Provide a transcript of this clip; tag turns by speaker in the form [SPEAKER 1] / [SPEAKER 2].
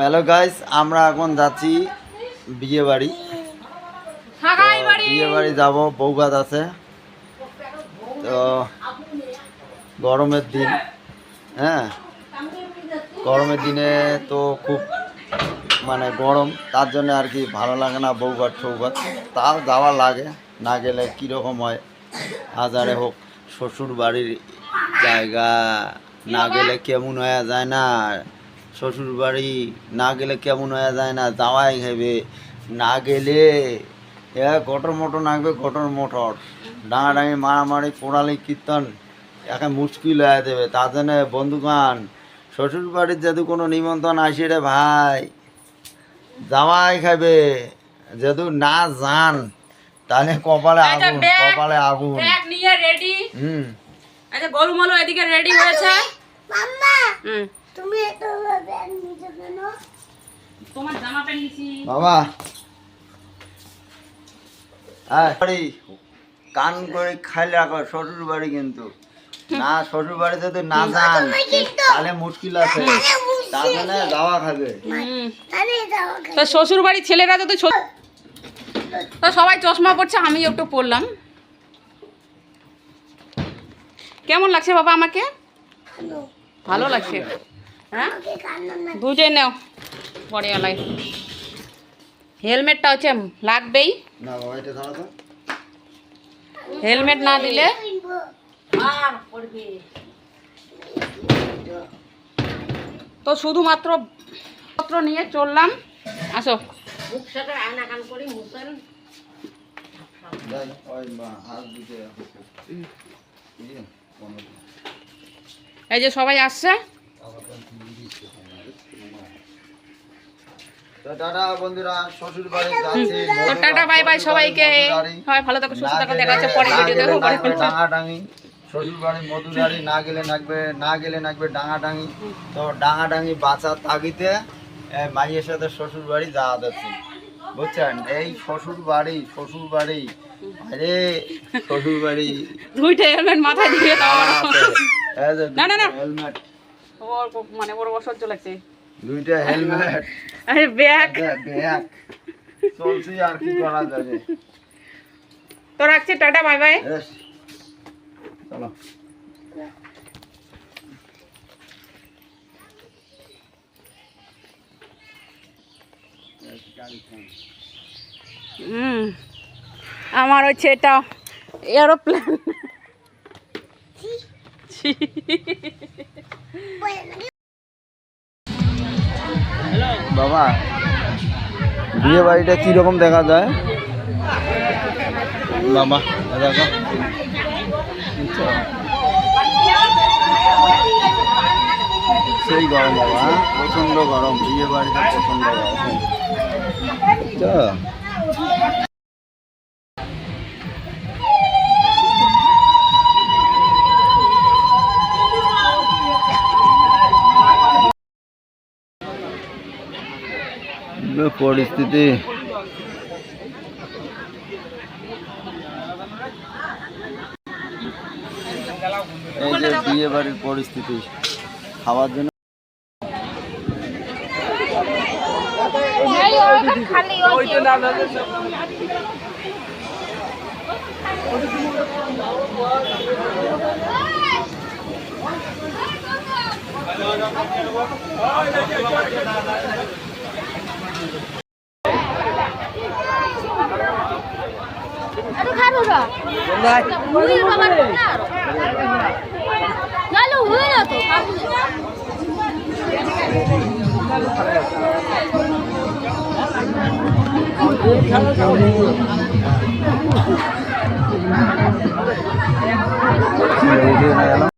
[SPEAKER 1] Hello guys আমরা এখন যাচ্ছি বিয়ে বাড়ি। বিয়ে বাড়ি যাব বৌগাত আছে। তো গরমের দিন হ্যাঁ? গরমের দিনে তো খুব মানে গরম তার জন্য আর কি ভালো লাগে না বৌগাট ঠৌগাট তাও যাওয়া লাগে না গেলে কীরকম হয় হাজারে হোক শ্বশুর বাড়ির জায়গা না গেলে কেমন হয়ে যায় না। শ্বশুর বাড়ি না গেলে কেমন হয়ে যায় না যাওয়াই খাবে না গেলে এ গটর মোটর নাগবে গটর মোটর। ডাঙাডাঙি মারামারি পোড়ালি কীর্তন একে মুশকিল হয়ে দেবে তার জন্য বন্ধুগান শ্বশুর বাড়ির যদি কোনো নিমন্ত্রণ আসে রে ভাই জামাই খাবে যদি না যান তাহলে কপালে
[SPEAKER 2] আচ্ছা,
[SPEAKER 1] আগুন কপালে আগুন।
[SPEAKER 2] নিয়ে রেডি
[SPEAKER 1] হুম।
[SPEAKER 2] আচ্ছা গরুমালো এদিকে রেডি হয়েছে? হুম।
[SPEAKER 3] তুমি এত ব্যাগ নিতে কেন?
[SPEAKER 2] তোমার জামা প্যান্ট নিছি।
[SPEAKER 1] বাবা আয়, বাড়ি। কান করে খাইলে রাখো শ্বশুর বাড়ি কিন্তু। না শ্বশুর বাড়ি যদি না যান। তাহলে মুশকিল আছে। তার জন্য যাওয়া খাবে।
[SPEAKER 2] তো শ্বশুর বাড়ির ছেলেরা তো তো সবাই চশমা পড়ছে আমি একটু পড়লাম কেমন লাগছে বাবা আমাকে? ভালো লাগছে। হ্যাঁ? দুইটাই নাও পরে আলাই হেলমেটটা হচ্ছে লাগবেই।
[SPEAKER 1] না বাবা এটা ধরো তো।
[SPEAKER 2] হেলমেট না দিলে? তো শুধুমাত্র পত্র নিয়ে চললাম। আসো। এই যে সবাই আসছে।
[SPEAKER 1] তো টাটা শ্বশুর বাড়ি যাচ্ছি
[SPEAKER 2] তো টাটা বাই বাই সবাইকে। সবাই ভালো থাকো সুস্থ থাকো দেখা হচ্ছে পরে ভিডিও দেখো
[SPEAKER 1] ডাঙাডাঙি শ্বশুর বাড়ি মধুরারি না গেলে নাকবে না গেলে নাকবে ডাঙাডাঙি। তো ডাঙাডাঙি বাঁচার তাগিতে মাইয়ের সাথে শ্বশুর বাড়ি যাওয়া যাচ্ছে। বুঝছেন? এই শ্বশুর বাড়ি শ্বশুর বাড়ি আরে শ্বশুর বাড়ি।
[SPEAKER 2] দুইটা হেলমেট মাথায় দিয়ে দাও না, না, না।
[SPEAKER 1] হেলমেট।
[SPEAKER 2] ওর মানে ওর অসহ্য লাগছে।
[SPEAKER 1] দুইটা হেলমেট।
[SPEAKER 2] আরে ব্যাগ।
[SPEAKER 1] ব্যাগ। চলছি আর কি করা যাবে।
[SPEAKER 2] তো রাখছি টাটা বাই বাই।
[SPEAKER 1] চলো।
[SPEAKER 2] আমার হচ্ছে এটা এরোপ্লেন
[SPEAKER 1] বাবা বিয়ে বাড়িটা কীরকম দেখা যায় বাবা দেখো আচ্ছা। সেই গরম বাবা হ্যাঁ? প্রচণ্ড গরম বিয়ে বাড়িতে প্রচণ্ড গরম পরিস্থিতি। এই যে বিয়ে বাড়ির পরিস্থিতি খাওয়ার জন্য
[SPEAKER 3] খারো না মুই বাবা না নালো হয়ে না তো খাব
[SPEAKER 1] রেডি হয়ে গেল